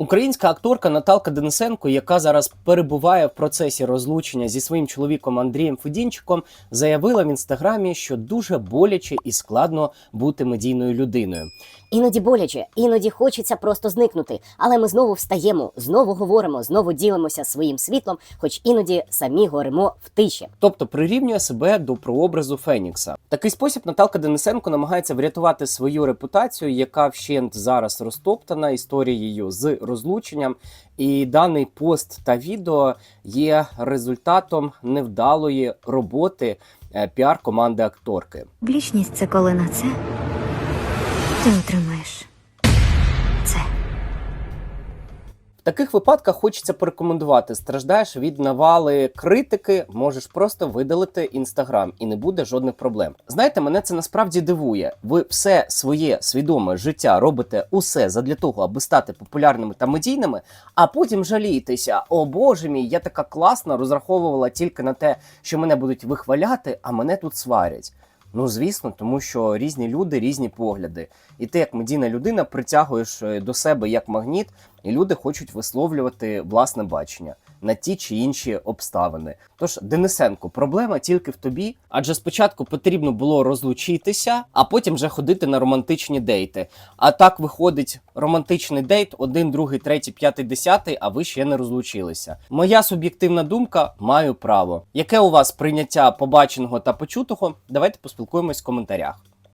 Українська акторка Наталка Денисенко, яка зараз перебуває в процесі розлучення зі своїм чоловіком Андрієм Федінчиком, заявила в інстаграмі, що дуже боляче і складно бути медійною людиною. Іноді боляче, іноді хочеться просто зникнути, але ми знову встаємо, знову говоримо, знову ділимося своїм світлом, хоч іноді самі горимо в тиші. Тобто прирівнює себе до прообразу Фенікса. Такий спосіб Наталка Денисенко намагається врятувати свою репутацію, яка вщент зараз розтоптана історією з розлученням. І даний пост та відео є результатом невдалої роботи е, піар-команди акторки. Блічність це коли на це ти отримаєш таких випадках хочеться порекомендувати: страждаєш від навали критики, можеш просто видалити інстаграм і не буде жодних проблем. Знаєте, мене це насправді дивує. Ви все своє свідоме життя робите усе задля того, аби стати популярними та медійними, а потім жалієтеся: о боже мій, я така класна, розраховувала тільки на те, що мене будуть вихваляти, а мене тут сварять. Ну, звісно, тому що різні люди, різні погляди. І ти, як медійна людина, притягуєш е, до себе як магніт, і люди хочуть висловлювати власне бачення на ті чи інші обставини. Тож, Денисенко, проблема тільки в тобі, адже спочатку потрібно було розлучитися, а потім вже ходити на романтичні дейти. А так виходить романтичний дейт, один, другий, третій, п'ятий, десятий, а ви ще не розлучилися. Моя суб'єктивна думка маю право. Яке у вас прийняття побаченого та почутого? Давайте поспілкуємось в коментарях.